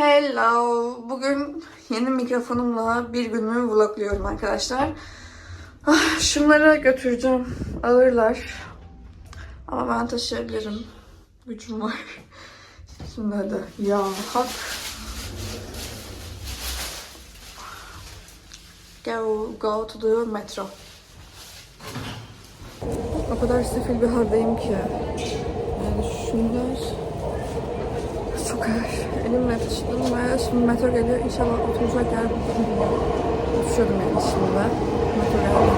Hello. Bugün yeni mikrofonumla bir günümü vlogluyorum arkadaşlar. Ah, Şunları götüreceğim. Ağırlar. Ama ben taşıyabilirim. Gücüm var. Şimdi hadi. Ya hak. Go, go to the metro. O kadar sefil bir haldeyim ki. Yani şunlar çok ağır. Elimle taşıdım ve şimdi metro geliyor. İnşallah oturacak yer bulurum. Düşüyordum yani şimdi. Metro geldi.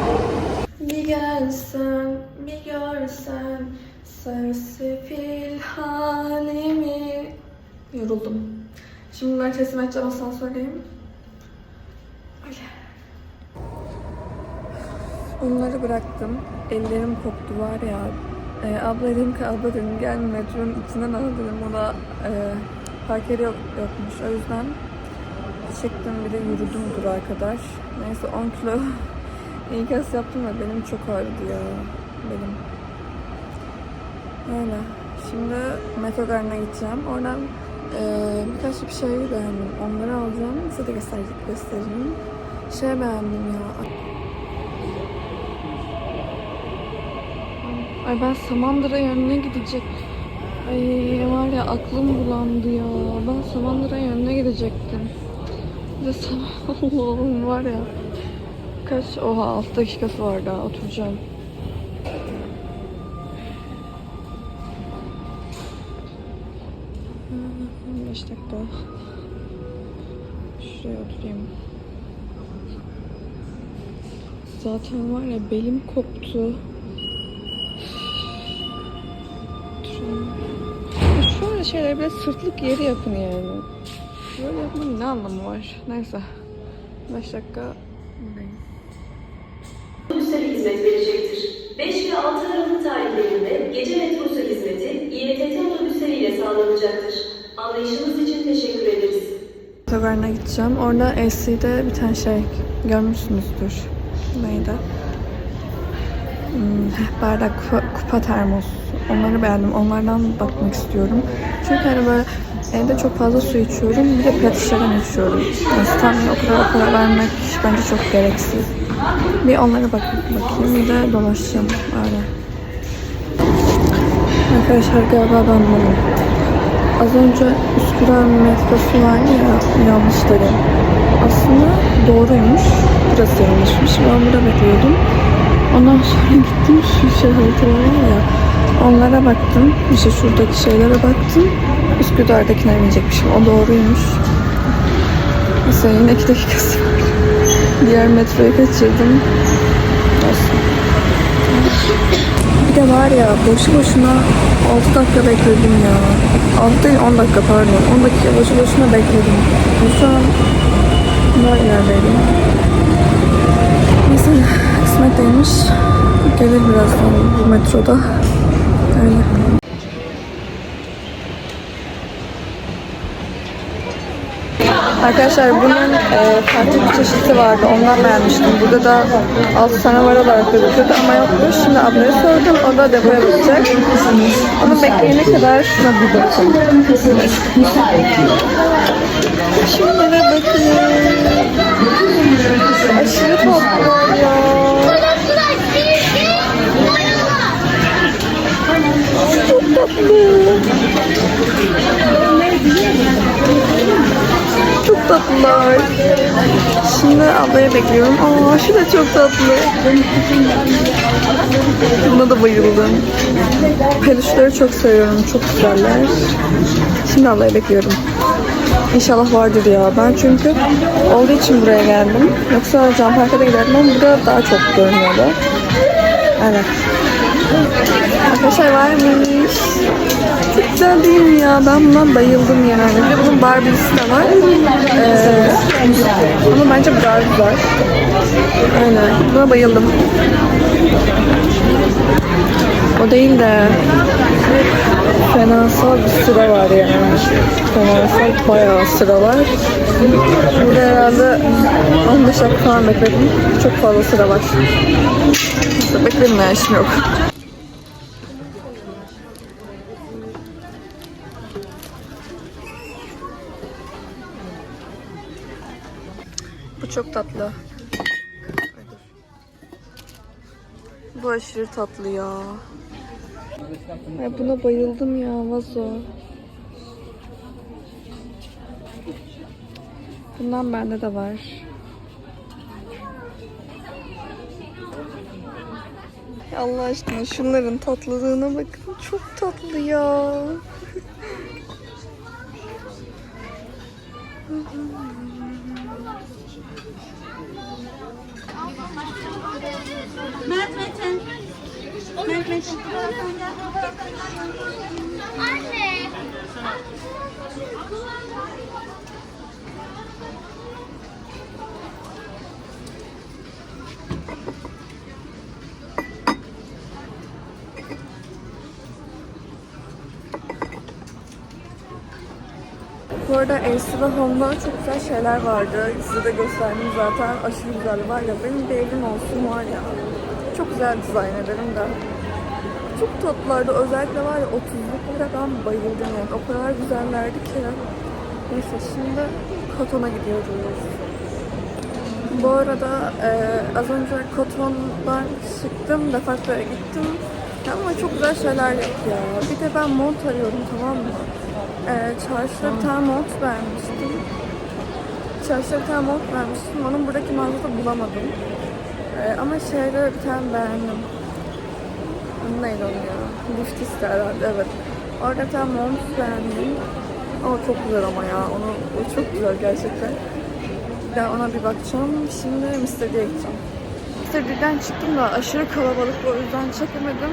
Bir gelsen, bir görsen Sersefil halimi Yoruldum. Şimdi bunları teslim edeceğim asansördeyim. Öyle. Onları bıraktım. Ellerim koptu var ya. Ee, abla dedim ki abla dedim gel metronun içinden al dedim ona e, park yok, yokmuş. O yüzden çektim bir de yürüdüm durağa kadar. Neyse 10 kilo İnkaz yaptım ve benim çok ağrıdı ya. Benim. Öyle. Şimdi metro garına gideceğim. Oradan e, birkaç bir şey beğendim. Onları alacağım. Size de göster. Şey beğendim ya. Ay ben Samandıra yönüne gidecek. Ay var ya aklım bulandı ya. Ben Samandıra yönüne gidecektim. Bir de var ya. Kaç? Oha 6 dakikası var daha oturacağım. Hmm, 5 dakika. Şuraya oturayım. Zaten var ya belim koptu. Şöyle şeyler böyle sırtlık yeri yapın yani. Böyle yapmanın ne anlamı var? Neyse. 5 dakika buradayım. Otobüslere hizmet verecektir. 5 ve 6 Aralık tarihlerinde gece metrosu hizmeti İETT otobüsleriyle sağlanacaktır. Anlayışınız için teşekkür ederiz. Taverna gideceğim. Orada LC'de bir tane şey görmüşsünüzdür. Neydi? Hmm, bardak, kupa, kupa termos. Onları beğendim. Onlardan bakmak istiyorum. Çünkü hani böyle evde çok fazla su içiyorum. Bir de pet içiyorum. Yani standına o kadar kadar vermek bence çok gereksiz. Bir onlara bak bakayım. Bir de dolaşacağım. Öyle. Arkadaşlar galiba ben bunu Az önce Üsküdar metrosu vardı ya yanlış dedim. Aslında doğruymuş. Burası yanlışmış. Ben burada bekliyordum. Ondan sonra gittim şu var ya. Onlara baktım. İşte şuradaki şeylere baktım. Üsküdar'dakine binecekmişim. O doğruymuş. Mesela yine iki dakikası var. Diğer metroyu kaçırdım. Olsun. Bir de var ya boşu boşuna 6 dakika bekledim ya. 6 değil 10 dakika pardon. 10 dakika boşu boşuna bekledim. Şu an daha ilerideydim. Neyse kısmet değilmiş. Gelir birazdan bu metroda. Öyle. Arkadaşlar bunun e, farklı bir çeşidi vardı. Ondan beğenmiştim. Burada da 6 tane var olarak gözüküyordu ama yokmuş. Şimdi ablaya sordum. O da depoya bakacak. Onu bekleyene kadar şuna bir bakın. Şunlara bakın. Aşırı tatlılar ya. Çok tatlı. Tatlılar. Şimdi ablaya bekliyorum. Aa şu da çok tatlı. Buna da bayıldım. Peluşları çok seviyorum. Çok güzeller. Şimdi ablaya bekliyorum. İnşallah vardır ya. Ben çünkü olduğu için buraya geldim. Yoksa Can Park'a da giderdim ama burada daha çok görünüyordu. Evet. Arkadaşlar varmış. Çok güzel değil mi ya? Ben buna bayıldım yani. Bir de bunun Barbie'si de var. Ee, ama bence bu daha güzel. Aynen. Buna bayıldım. O değil de fenasal bir sıra var yani. Fenasal bayağı sıra var. Burada herhalde 15 dakika falan bekledim. Çok fazla sıra var. Bekledim yani işim yok. Çok tatlı. Bu aşırı tatlı ya. Ay buna bayıldım ya vazo. Bundan bende de var. Allah aşkına şunların tatlılığına bakın. Çok tatlı ya. Mert Metin. Mert Metin. Anne. Arada Elsa'da Home'da çok güzel şeyler vardı. Size de gösterdim zaten. Aşırı güzel var ya. Benim bir evim olsun var ya. Çok güzel dizayn ederim de. Çok tatlılardı. Özellikle var ya 30'luklara ben bayıldım yani. O kadar güzellerdi ki. Neyse şimdi Koton'a gidiyoruz. Bu arada e, az önce Koton'dan çıktım. Defakto'ya gittim. Ama çok güzel şeyler yok ya. Bir de ben mont arıyorum tamam mı? E, çarşıda bir tane mont vermiştim. Çarşıda bir tane mont vermiştim. Onun buradaki mağazada bulamadım. E, ama şeyde bir tane beğendim. Neydi onun ya? Liftis'te herhalde evet. Orada bir tane mont beğendim. Ama çok güzel ama ya. Onu, o çok güzel gerçekten. Daha ona bir bakacağım. Şimdi Mr. D'ye gideceğim. Mr. D'den çıktım da aşırı kalabalık o yüzden çekemedim.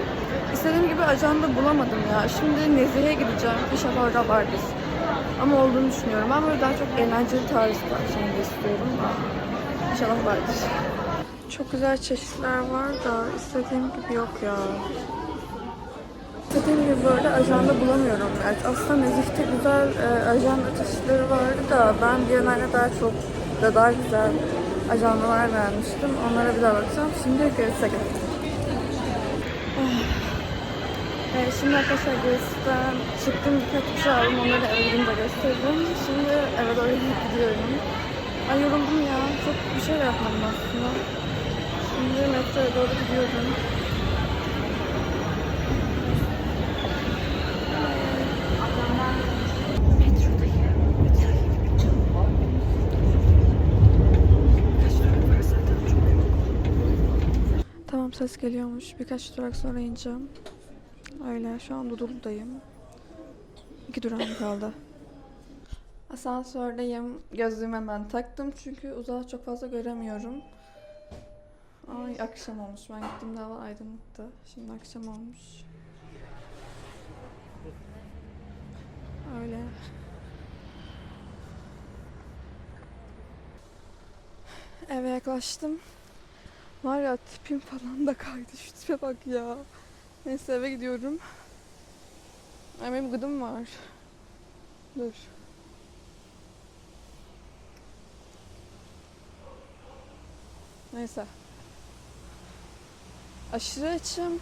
İstediğim gibi ajanda bulamadım ya. Şimdi Nezih'e gideceğim. İnşallah orada vardır. Ama olduğunu düşünüyorum. Ben böyle daha çok eğlenceli tarzda şimdi istiyorum. İnşallah vardır. Çok güzel çeşitler var da istediğim gibi yok ya. İstediğim gibi böyle ajanda bulamıyorum. Yani aslında Nezih'te güzel e, ajanda çeşitleri vardı da ben Biennale daha çok da daha güzel ajandalar vermiştim. Onlara bir daha bakacağım. Şimdi Grace'e gittim. Evet, şimdi arkadaşlar Grace'den çıktım birkaç bir şey aldım. Onları eve gidince gösterdim. Şimdi eve doğru gidiyorum. Ay yoruldum ya. Çok bir şey de yapmadım aslında. Şimdi metroya doğru gidiyorum. Tamam ses geliyormuş. Birkaç durak sonra ineceğim. Öyle şu an Dudullu'dayım. İki durağım kaldı. Asansördeyim. Gözlüğümü hemen taktım çünkü uzağı çok fazla göremiyorum. Ay akşam olmuş. Ben gittiğimde hava aydınlıktı. Şimdi akşam olmuş. Öyle. Eve yaklaştım. Var ya tipim falan da kaydı. Şu tipe bak ya. Neyse eve gidiyorum. Ay benim gıdım var. Dur. Neyse. Aşırı açım.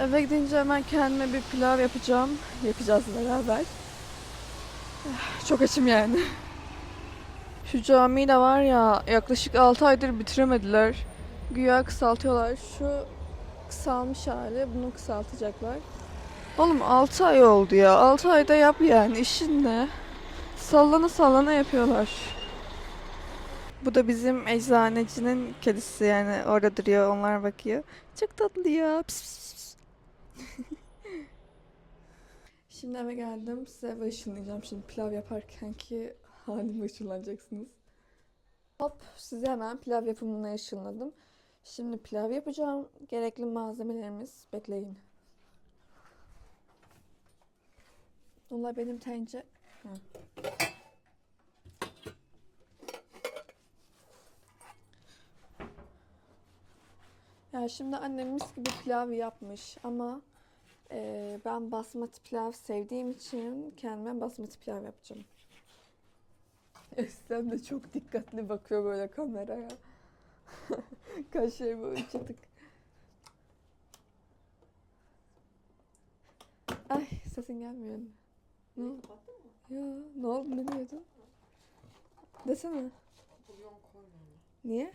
Eve gidince hemen kendime bir pilav yapacağım. Yapacağız beraber. Çok açım yani. Şu camiyi de var ya yaklaşık 6 aydır bitiremediler. Güya kısaltıyorlar. Şu kısalmış hali. Bunu kısaltacaklar. Oğlum 6 ay oldu ya. 6 ayda yap yani. İşin ne? Sallana sallana yapıyorlar. Bu da bizim eczanecinin kedisi yani orada duruyor onlar bakıyor. Çok tatlı ya. Pis pis pis. Şimdi eve geldim. Size ışınlayacağım şimdi pilav yaparken ki halime ışınlanacaksınız. Hop size hemen pilav yapımına ışınladım. Şimdi pilav yapacağım. Gerekli malzemelerimiz bekleyin. Onlar benim tencere... Ha. Ya şimdi annem mis gibi pilav yapmış ama eee, ben basmati pilav sevdiğim için kendime basmati pilav yapacağım. Eslem de çok dikkatli bakıyor böyle kameraya. Kaşları böyle çatık. Ay sesin gelmiyor. Ne? Yo, ne oldu ne diyordun? Desene. Bulyon koymayın Niye?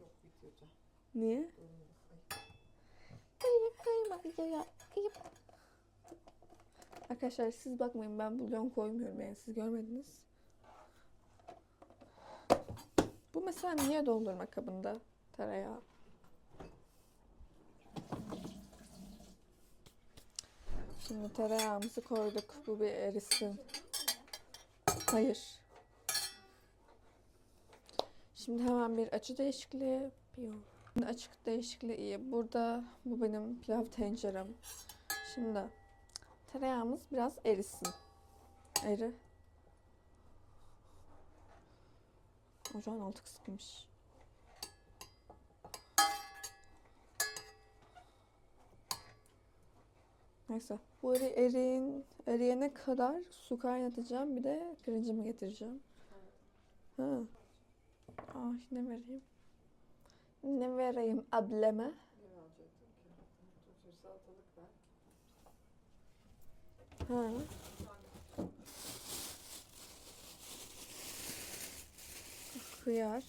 Yok videoda. Niye? Arkadaşlar siz bakmayın ben bulyon koymuyorum yani siz görmediniz. Bu mesela niye doldurma kabında tereyağı? Şimdi tereyağımızı koyduk. Bu bir erisin. Hayır. Şimdi hemen bir açı değişikliği yapıyorum. Açık değişikliği iyi. Burada bu benim pilav tencerem. Şimdi tereyağımız biraz erisin. Eri. Ocağın altı kısıkmış. Neyse. Bu eri eriyin, eriyene kadar su kaynatacağım. Bir de pirincimi getireceğim. Ha. Ah ne vereyim? Ne vereyim ableme? Ha. Hıyar.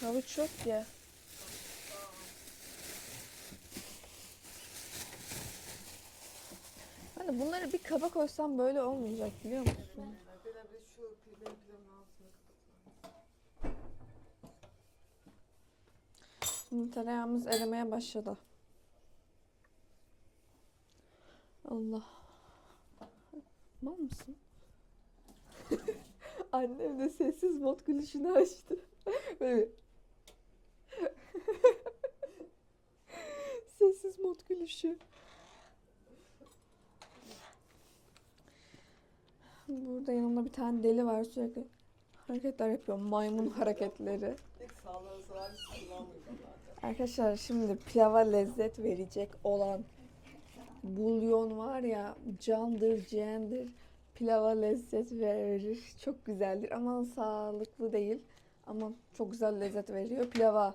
Havuç yok ya. De bunları bir kaba koysam böyle olmayacak biliyor musun? Böyle. Şimdi tereyağımız erimeye başladı. Allah. Mal mısın? Annem de sessiz mod gülüşünü açtı. Böyle. sessiz mod gülüşü. Burada yanımda bir tane deli var sürekli hareketler yapıyor. Maymun hareketleri. Arkadaşlar şimdi pilava lezzet verecek olan bulyon var ya candır ciğerdir pilava lezzet verir. Çok güzeldir ama sağlıklı değil. Ama çok güzel lezzet veriyor pilava.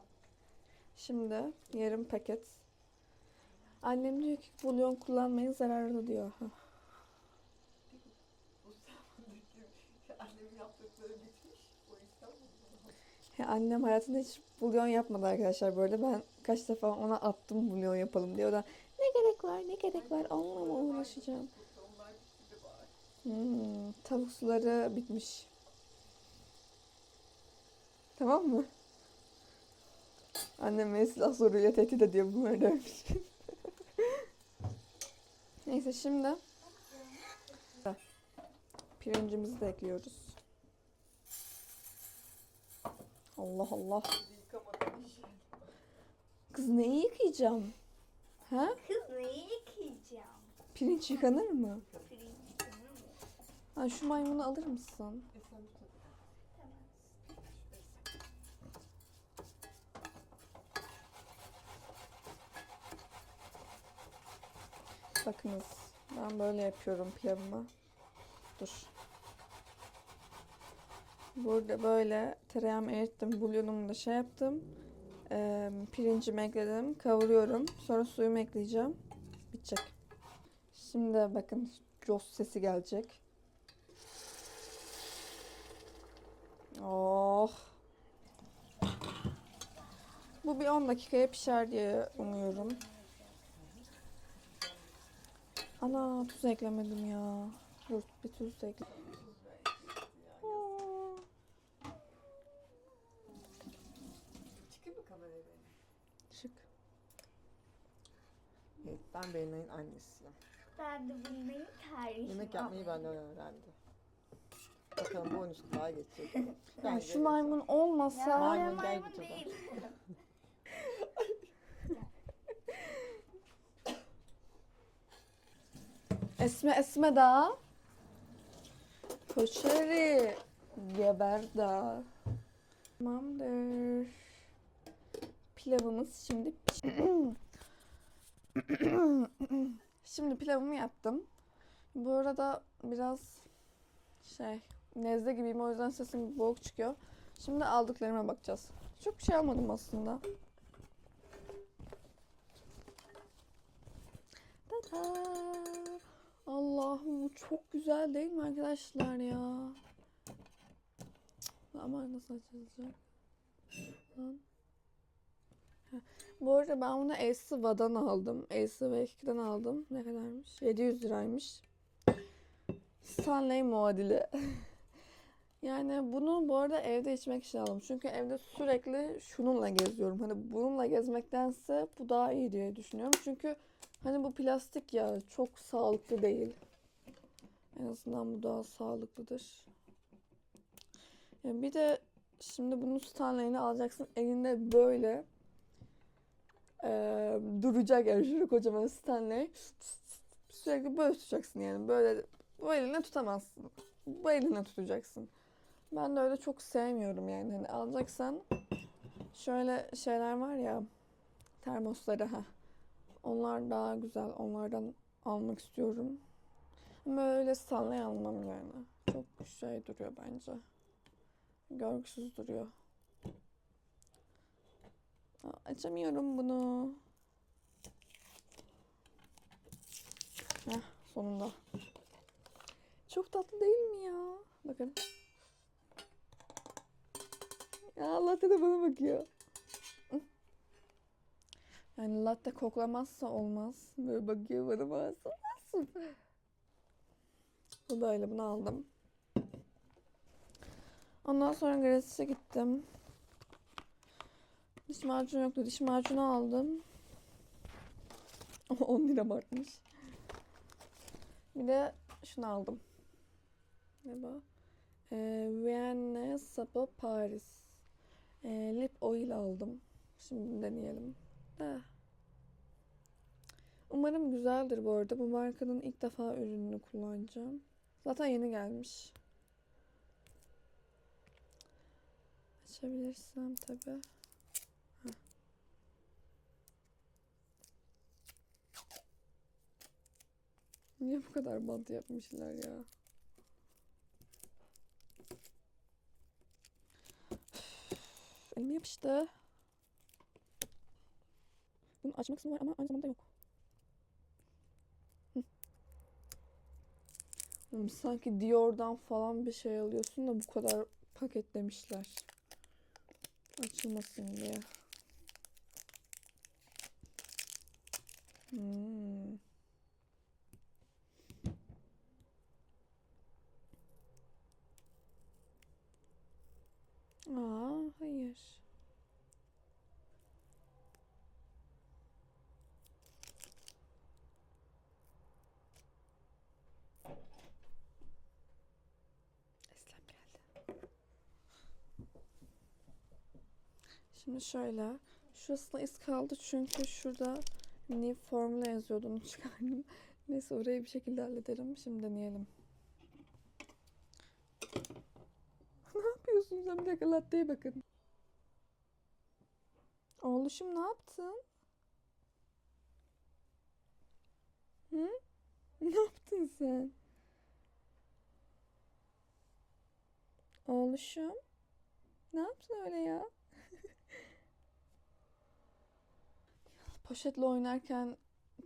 Şimdi yarım paket. Annem diyor ki bulyon kullanmayın zararlı diyor. Hah. Bu zamandaki annemin yaptıkları bitmiş. O yüzden mi? Ya annem hayatında hiç bulyon yapmadı arkadaşlar böyle. Ben kaç defa ona attım bulyon yapalım diye. O da ne gerek var ne gerek var onunla mı uğraşacağım. Hmm, tavuk suları bitmiş. Tamam mı? Annem beni silah soruyla tehdit ediyor bunları demiş. Neyse şimdi pirincimizi de ekliyoruz. Allah Allah. Kız neyi yıkayacağım? Ha? Kız neyi yıkayacağım? Pirinç yıkanır mı? Pirinç yıkanır mı? Ha, şu maymunu alır mısın? Bakınız ben böyle yapıyorum pilavımı. Dur. Burada böyle tereyağımı erittim. Bulyonumu da şey yaptım. Ee, pirincimi ekledim. Kavuruyorum. Sonra suyumu ekleyeceğim. Bitecek. Şimdi bakın jos sesi gelecek. Oh. Bu bir 10 dakikaya pişer diye umuyorum. Ana tuz eklemedim ya. Dur bir tuz da ekle. Aa, Çıkayım mı kameraya benim? Şık. Evet ben Belinay'ın annesiyim. Ben de bunların tarifini Yemek yapmayı benden öğrendi. Bakalım bonus daha geçecek. Bence şu maymun olmasa Maymun gel maymun bir tabağa. değil. esme esme daha. Koşeri. Geber daha. Tamamdır. Pilavımız şimdi piş- Şimdi pilavımı yaptım. Bu arada biraz şey nezle gibiyim o yüzden sesim boğuk çıkıyor. Şimdi aldıklarıma bakacağız. Çok bir şey almadım aslında. Tada! Allah'ım bu çok güzel değil mi arkadaşlar ya? Ama nasıl açılacak? Lan. Bu arada ben bunu Elsiva'dan aldım. Elsiva 2'den aldım. Ne kadarmış? 700 liraymış. Stanley muadili. yani bunu bu arada evde içmek için aldım. Çünkü evde sürekli şununla geziyorum. Hani bununla gezmektense bu daha iyi diye düşünüyorum. Çünkü hani bu plastik ya çok sağlıklı değil. En azından bu daha sağlıklıdır. Yani bir de şimdi bunun Stanley'ini alacaksın elinde böyle eee, duracak yani şöyle kocaman Stanley. Sürekli böyle tutacaksın yani böyle bu eline tutamazsın. Bu eline tutacaksın. Ben de öyle çok sevmiyorum yani. Hani alacaksan şöyle şeyler var ya termosları ha. Onlar daha güzel. Onlardan almak istiyorum. Ama öyle Stanley almam yani. Çok şey duruyor bence. Görgüsüz duruyor. Açamıyorum bunu. Heh, sonunda. Çok tatlı değil mi ya? Bakın. Ya latte de bana bakıyor. Yani latte koklamazsa olmaz. Böyle bakıyor bana masum. Bu böyle bunu aldım. Ondan sonra gratis'e gittim. Diş macunu yoktu. Diş macunu aldım. 10 lira artmış. Bir de şunu aldım. Ne bu? Ee, Vienne Sapı Paris. Ee, lip oil aldım. Şimdi deneyelim. De. Umarım güzeldir bu arada. Bu markanın ilk defa ürününü kullanacağım. Zaten yeni gelmiş. Açabilirsem tabii. Niye bu kadar bant yapmışlar ya? Elim yapıştı. Bunun açma kısmı var ama aynı zamanda yok. Hı. Sanki Dior'dan falan bir şey alıyorsun da bu kadar paketlemişler. Açılmasın diye. Hmm. Aa, hayır. Eslem geldi. Şimdi şöyle. Şurasında iz kaldı çünkü şurada new formula yazıyordu onu çıkardım. Neyse orayı bir şekilde hallederim. Şimdi deneyelim. ne yapıyorsun sen? Bir dakika latte'ye bakın. Oğluşum ne yaptın? Hı? Ne yaptın sen? Oğluşum. Ne yaptın öyle ya? Poşetle oynarken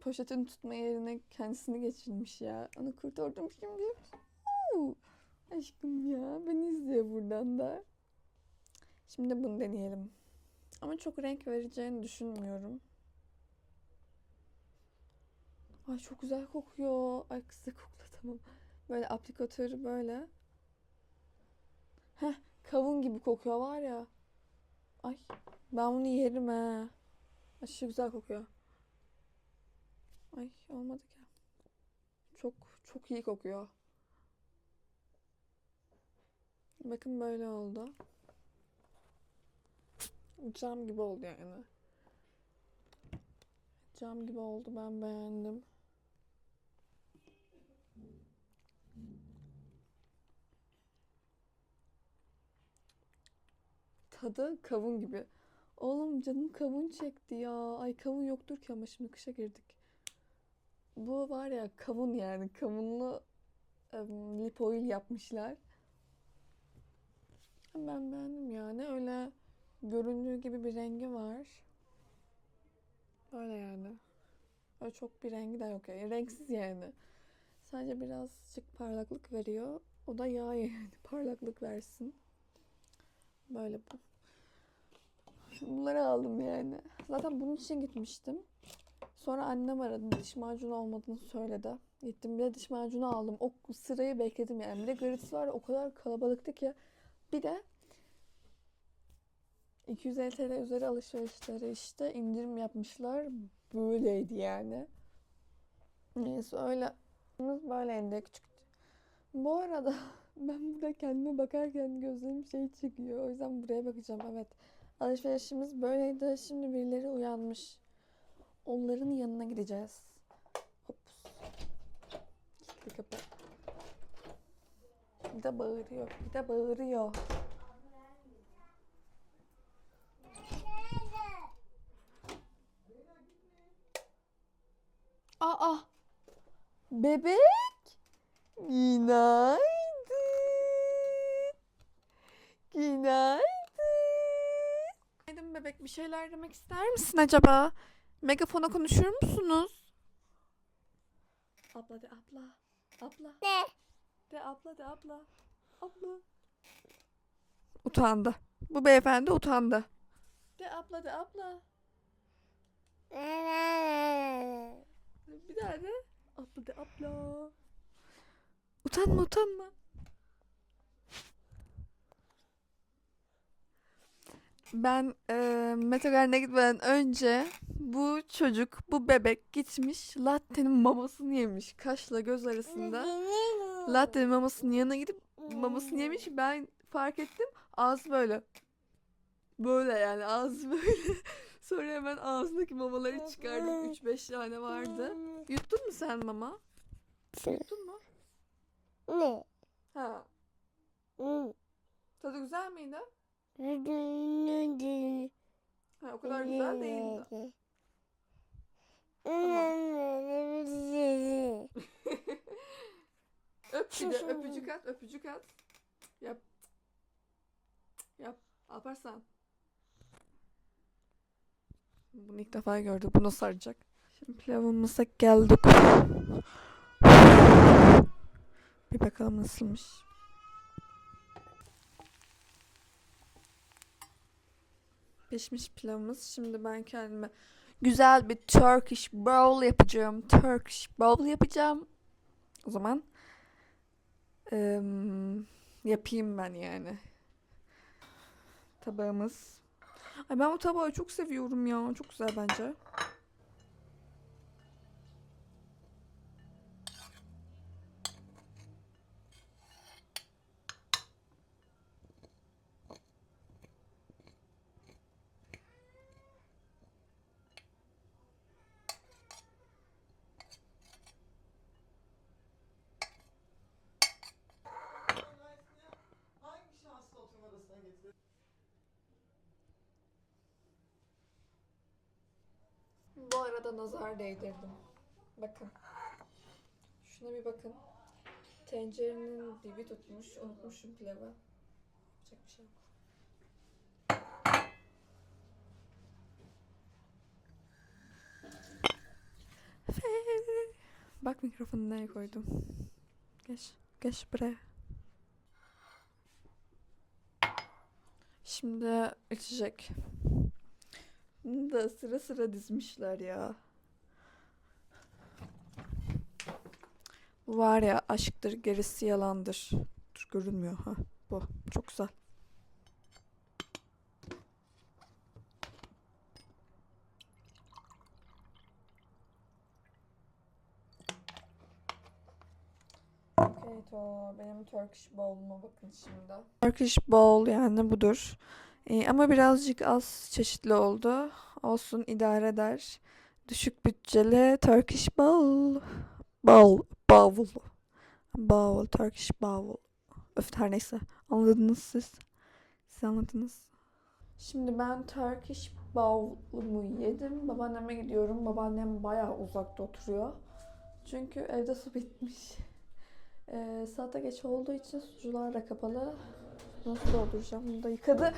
poşetin tutma yerine kendisini geçirmiş ya. Onu kurtardım şimdi. Uuu. Aşkım ya. Beni izliyor buradan da. Şimdi bunu deneyelim. Ama çok renk vereceğini düşünmüyorum. Ay çok güzel kokuyor. Ay kız da kokla tamam. Böyle aplikatörü böyle. Heh kavun gibi kokuyor var ya. Ay ben bunu yerim he. Aşırı güzel kokuyor. Ay olmadı ki. Çok çok iyi kokuyor. Bakın böyle oldu. Cam gibi oldu yani. Cam gibi oldu ben beğendim. Tadı kavun gibi. Oğlum canım kavun çekti ya. Ay kavun yoktur ki ama şimdi kışa girdik. Bu var ya kavun yani kavunlu em, lip oil yapmışlar. Ben beğendim yani öyle göründüğü gibi bir rengi var. Öyle yani. Öyle çok bir rengi de yok yani. Renksiz yani. Sadece birazcık parlaklık veriyor. O da yağ yani. Parlaklık versin. Böyle bu. Bunları aldım yani. Zaten bunun için gitmiştim. Sonra annem aradı. Diş macunu olmadığını söyledi. Gittim bir de diş macunu aldım. O sırayı bekledim yani. Bir de gratis var o kadar kalabalıktı ki. Bir de 250 TL üzeri alışverişleri işte indirim yapmışlar. Böyleydi yani. Neyse öyle. Böyleydi küçük. Bu arada ben burada kendime bakarken gözlerim şey çıkıyor. O yüzden buraya bakacağım. Evet. Alışverişimiz böyleydi. Şimdi birileri uyanmış. Onların yanına gideceğiz. Hop. Kilitli kapı. Bir de bağırıyor. Bir de bağırıyor. Aa! Bebek! Günaydın. Günaydın. Günaydın bebek. Bir şeyler demek ister misin acaba? Megafona konuşur musunuz? Abla de abla. Abla. Ne? De abla de abla. Abla. Utandı. Bu beyefendi utandı. De abla de abla. Bir daha de. Abla de abla. Utanma utanma. Ben e, Metagarden'e gitmeden önce bu çocuk, bu bebek gitmiş latte'nin mamasını yemiş. Kaşla göz arasında. Latte'nin mamasının yanına gidip mamasını yemiş. Ben fark ettim. Ağzı böyle. Böyle yani ağzı böyle. Sonra hemen ağzındaki mamaları çıkardım. 3-5 tane vardı. Yuttun mu sen mama? Yuttun mu? Ne? Ha. Tadı güzel miydi? Ha, o kadar güzel değildi. Öp bir de öpücük at, öpücük at. Yap. Yap. Alparslan. Bunu ilk defa gördük. Bu nasıl saracak? Şimdi pilavımıza geldik. Bir bakalım nasılmış. Pişmiş pilavımız. Şimdi ben kendime güzel bir Turkish bowl yapacağım. Turkish bowl yapacağım. O zaman em, yapayım ben yani. Tabağımız. Ay ben bu tabağı çok seviyorum ya. Çok güzel bence. Nazar değdirdim. Bakın. Şuna bir bakın. Tencerenin dibi tutmuş. Unutmuşum pilavı. Yapacak bir şey yok. Bak mikrofonu nereye koydum. Geç. Geç buraya. Şimdi içecek. Bunu da sıra sıra dizmişler ya. Bu var ya aşktır gerisi yalandır. Dur görünmüyor ha. Bu çok güzel. Okay to benim Turkish bowl'uma bakın şimdi. Turkish bowl yani budur. Ee, ama birazcık az çeşitli oldu. Olsun idare eder. Düşük bütçeli Turkish bowl. Bowl. Bowl. Bowl. Turkish bowl. Öf her neyse. Anladınız siz. Siz anladınız. Şimdi ben Turkish bowl'umu yedim. Babaanneme gidiyorum. Babaannem bayağı uzakta oturuyor. Çünkü evde su bitmiş. Ee, saate geç olduğu için sucular da kapalı. Nasıl dolduracağım? Bunu da yıkadı.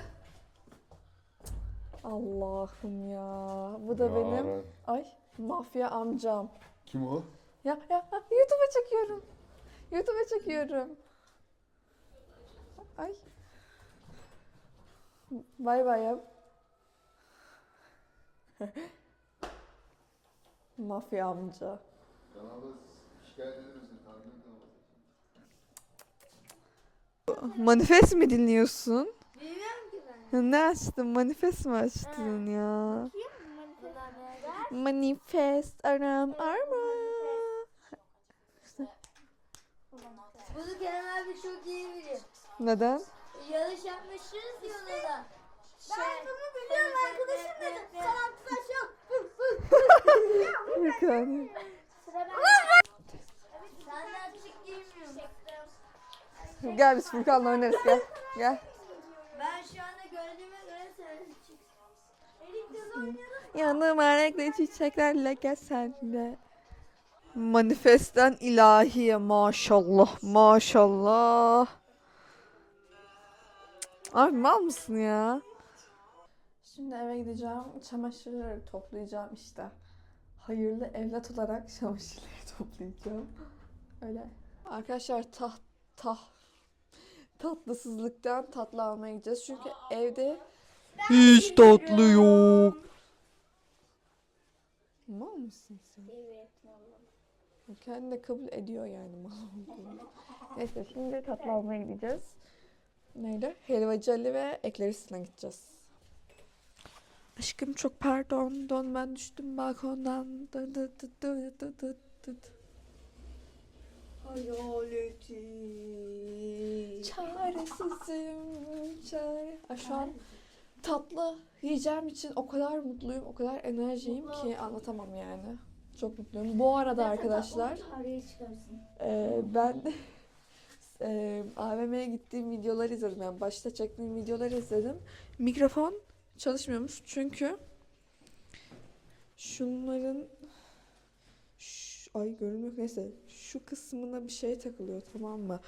Allah'ım ya. Bu da benim Yaren. ay mafya amcam. Kim o? Ya ya ya, YouTube'a çekiyorum. YouTube'a çekiyorum. Ay. Bay bay. Mafya amca. Kanalda şikayet. Tahmin. Manifest mi dinliyorsun? Bilmiyorum. Ya Ne açtın? Manifest mi açtın ya? Manifest aram arma. Bunu Kerem abi çok iyi bilir. Neden? Yarış yapmışız ya da. Ben bunu biliyorum arkadaşım dedi. Yok. Sen de açık giymiyorsun. Gel biz Furkan'la oynarız gel. Gel. Ben şu anda Yanıma renkli çiçeklerle gel sen de. Manifestten ilahiye maşallah maşallah. Abi mal mısın ya? Şimdi eve gideceğim. Çamaşırları toplayacağım işte. Hayırlı evlat olarak çamaşırları toplayacağım. Öyle. Arkadaşlar taht tah tatlısızlıktan tatlı almaya gideceğiz. Çünkü evde hiç tatlı yok. Mal mısın sen? Evet vallahi. Kendi de kabul ediyor yani mal olduğunu. Neyse şimdi tatlı almaya gideceğiz. Neydi? Helvacı Ali ve Eklerisine gideceğiz. Aşkım çok pardon. Don ben düştüm balkondan. Dı dı dı dı dı dı dı. Hayaleti. Çaresizim. Çare. Ay, şu an tatlı yiyeceğim için o kadar mutluyum, o kadar enerjiyim ki anlatamam yani. Çok mutluyum. Bu arada arkadaşlar Araya çıkarsın. Ee, ben e, AVM'ye gittiğim videoları izledim. Yani başta çektiğim videoları izledim. Mikrofon çalışmıyormuş çünkü şunların ay görünmüyor neyse şu kısmına bir şey takılıyor tamam mı?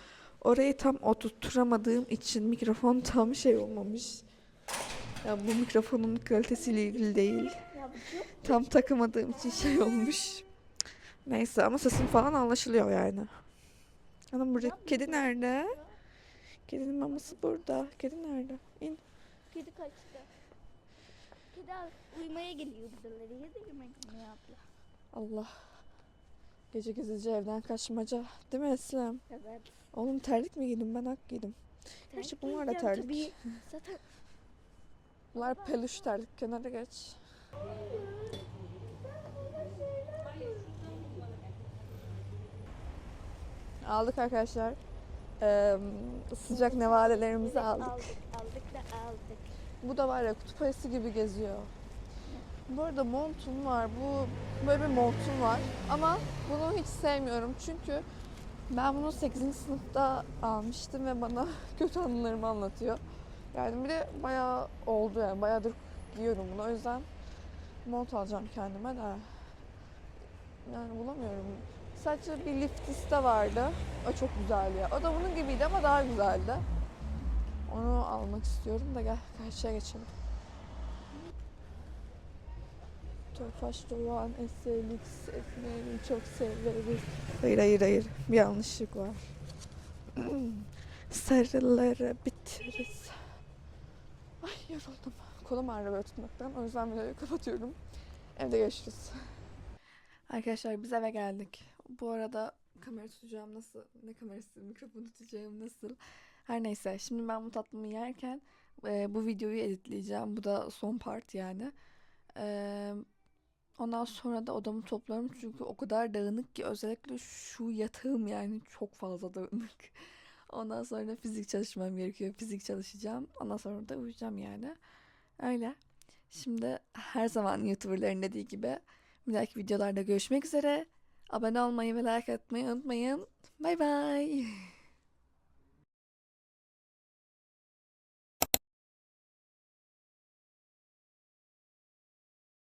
Orayı tam oturtturamadığım için mikrofon tam şey olmamış. Ya bu mikrofonun kalitesiyle ilgili değil. Tam takamadığım için şey olmuş. Neyse ama sesim falan anlaşılıyor yani. Anam burada kedi nerede? Kedinin maması burada. Kedi nerede? İn. Kedi kaçtı. Kedi uyumaya geliyor bizeleri. Yedi yemek mi? Allah. Gece gizlice evden kaçmaca. Değil mi Eslem? Evet. Oğlum terlik mi giydim? Ben ak giydim. Gerçi bunlar da terlik. tabii. Zaten Bunlar peluş terlik. Kenara geç. Aldık arkadaşlar. Ee, sıcak nevalelerimizi aldık. aldık. Aldık da aldık. Bu da var ya kutup ayısı gibi geziyor. Bu arada montum var. Bu böyle bir montum var. Ama bunu hiç sevmiyorum. Çünkü ben bunu 8. sınıfta almıştım ve bana kötü anılarımı anlatıyor. Yani bir de bayağı oldu yani. Bayağıdır giyiyorum bunu. O yüzden mont alacağım kendime de. Yani bulamıyorum. Sadece bir liftiste vardı. O çok güzeldi ya. O da bunun gibiydi ama daha güzeldi. Onu almak istiyorum da gel karşıya geçelim. Tofaş Doğan Eselik Esmer'i çok severiz. Hayır hayır hayır bir yanlışlık var. Sarıları bitiririz. Yoruldum. Kolum ağrıyor böyle tutmaktan. O yüzden videoyu kapatıyorum. Evde görüşürüz. Arkadaşlar biz eve geldik. Bu arada kamera tutacağım nasıl? Ne kamerası? Mikrofonu tutacağım nasıl? Her neyse. Şimdi ben bu tatlımı yerken e, bu videoyu editleyeceğim. Bu da son part yani. E, ondan sonra da odamı toplarım. Çünkü o kadar dağınık ki özellikle şu yatağım yani çok fazla dağınık. Ondan sonra fizik çalışmam gerekiyor. Fizik çalışacağım. Ondan sonra da uyuyacağım yani. Öyle. Şimdi her zaman YouTuber'ların dediği gibi bir dahaki videolarda görüşmek üzere. Abone olmayı ve like atmayı unutmayın. Bay bay.